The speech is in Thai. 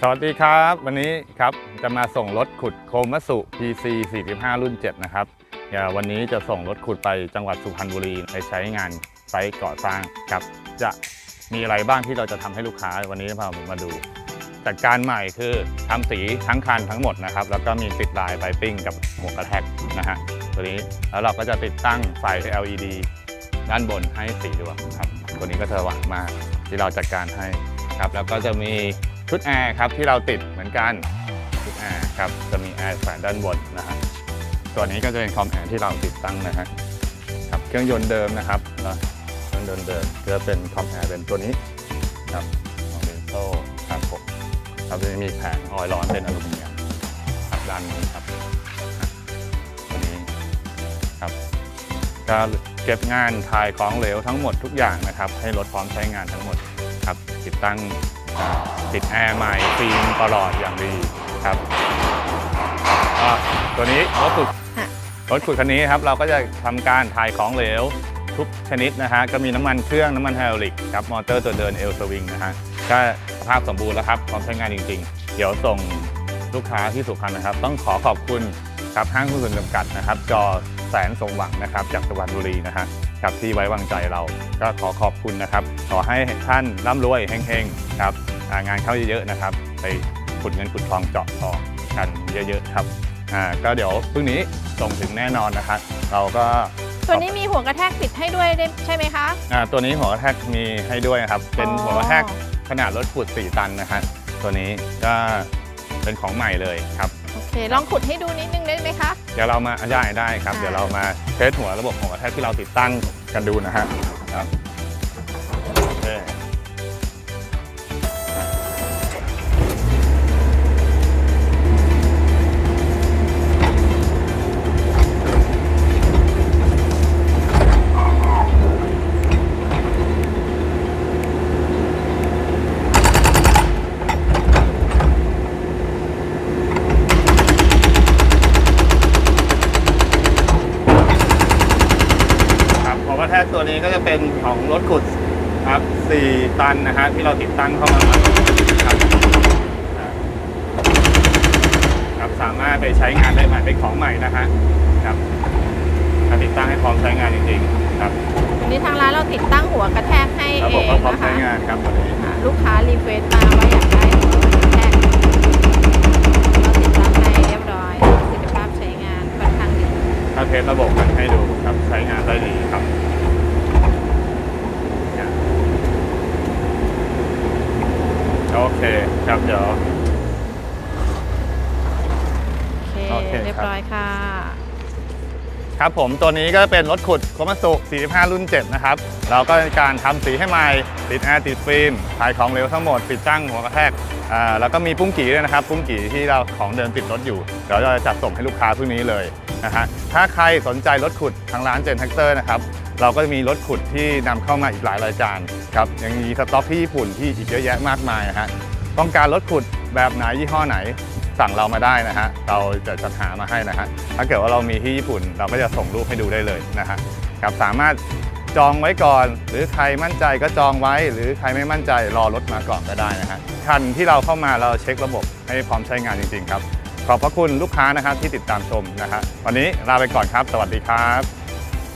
สวัสดีครับ วันนี้ครับจะมาส่งรถขุดโคมัสุ PC 45 รุ่น 7 นะครับเดี๋ยววันนี้จะส่งรถขุดไปจังหวัดสุพรรณบุรีไปใช้งานไซต์ก่อสร้างครับ จะมีอะไรบ้างที่เราจะทำให้ลูกค้าวันนี้พาผมมาดู จัดการใหม่คือทำสีทั้งคันทั้งหมดนะครับ แล้วก็มีติดลายไบปิ้งกับหัวกระแทกนะฮะตัวนี้แล้วเราก็จะติดตั้งไฟ LED ด้านบนให้สีดวงครับ ตัวนี้ก็สว่างมากที่เราจัดการให้ครับ แล้วก็จะมี ชุดแอร์ครับที่เราติดเหมือนกันชุดแอร์ครับจะมีแอร์แขวนด้านบนนะฮะตัวนี้ก็จะเป็นคอมแอร์ที่เราติดตั้งนะฮะครับเครื่องยนต์เดิมนะครับแล้วเครื่องยนต์เดิมจะเป็นคอมแอร์เป็นตัวนี้ครับของเบนโซ่ครับผมครับจะมีแผงออยล์ร้อนเป็นอลูมิเนียมครับด้านนี้ครับตัวนี้ครับก็เก็บงานถ่ายของเหลวทั้งหมดทุกอย่างนะครับ ให้รถพร้อมใช้งานทั้งหมดครับติดตั้ง ติดแอร์ใหม่ฟิล์มตลอดอย่างดีครับก็ตัวนี้รถขุดค่ะรถขุดคันนี้ครับเราก็จะทำการถ่ายของเหลวทุกชนิดนะฮะก็มีน้ำมันเครื่องน้ำมันไฮดรอลิกครับมอเตอร์ตัวเดินเอลสวิงนะฮะก็สภาพสมบูรณ์แล้วครับพร้อมใช้งานจริง ๆ เดี๋ยวส่งลูกค้าที่สุพรรณนะครับ ต้องขอขอบคุณครับห้างหุ้นส่วนจำกัดนะครับ จอแสนสมหวังนะครับ จากสุพรรณบุรีนะฮะครับที่ไว้วางใจเรา ก็ขอขอบคุณนะครับ ขอให้ท่านร่ำรวยเฮงๆครับอ่า งานเข้าเยอะๆนะครับ ไปขุดเงินขุดทองเจาะทองกันเยอะๆครับอ่าก็เดี๋ยวพรุ่งนี้ส่งถึงแน่นอนนะครับ เราก็ตัวนี้มีหัวกระแทกติดให้ด้วยได้ใช่ไหมคะอ่าตัวนี้หัวกระแทกมีให้ด้วยนะครับ เป็นอ๋อหัวกระแทกขนาดรถขุด 4 ตันนะฮะตัวนี้ก็เป็นของใหม่เลยครับโอเคลองขุดให้ดูนิดนึงได้ไหมคะเดี๋ยวเรามาได้ได้ครับค่ะเดี๋ยวเรามาเทสหัวระบบของกระแทกที่เราติดตั้งกันดูนะฮะครับ ตัวนี้ก็จะเป็นของรถขุดครับ 4 ตันนะฮะที่เราติดตั้งเข้ามาใหม่ครับอ่าครับสามารถไปใช้งานได้ใหม่เป็นของใหม่นะฮะครับการติดตั้งให้พร้อมใช้งานจริงๆครับวันนี้ทางร้านเราติดตั้งหัวกระแทกให้ระเอบบงก็พร้อมนะใช้คะงานครับตัวนี้อ่าลูกค้ารีเควสต์มาว่าอยากได้หัวกระแทกเราติดตั้งให้เรียบร้อยประสิทธิภาพใช้งานค่อนข้างดีถ้าเทสระบบกันให้ดูครับใช้งานได้ดีครับเนี่ยโอเคครับเดี๋ยว โอโอเคเคครับเรียบร้อยค่ะ ครับผมตัวนี้ก็เป็นรถขุดโคมาสุ45 รุ่น 7 นะครับ เราก็มีการทำสีให้ใหม่ ติดแอร์ติดฟิล์มถ่ายของเร็วทั้งหมดติดตั้งหัวกระแทกอ่าแล้วก็มีปุ้งกี่ด้วยนะครับ ปุ้งกี่ที่เราของเดิมติดรถอยู่ เดี๋ยวเราจะจัดส่งให้ลูกค้าพรุ่งนี้เลยนะฮะถ้าใครสนใจรถขุดทางร้านเจนแท็กเตอร์นะครับ เราก็จะมีรถขุดที่นำเข้ามาอีกหลายรายการครับยังมีสต็อกที่ญี่ปุ่นที่อีกเยอะแยะมากมายนะฮะ ต้องการรถขุดแบบไหนยี่ห้อไหนสั่งเรามาได้นะฮะ เราจะจัดหามาให้นะฮะ ถ้าเกิดว่าเรามีที่ญี่ปุ่น เราก็จะส่งรูปให้ดูได้เลยนะฮะครับสามารถจองไว้ก่อน หรือใครมั่นใจก็จองไว้ หรือใครไม่มั่นใจรอรถมาก่อนก็ได้นะฮะ คันที่เราเข้ามาเราเช็คระบบให้พร้อมใช้งานจริงๆครับ ขอบพระคุณลูกค้านะครับที่ติดตามชมนะฮะ วันนี้ลาไปก่อนครับ สวัสดีครับ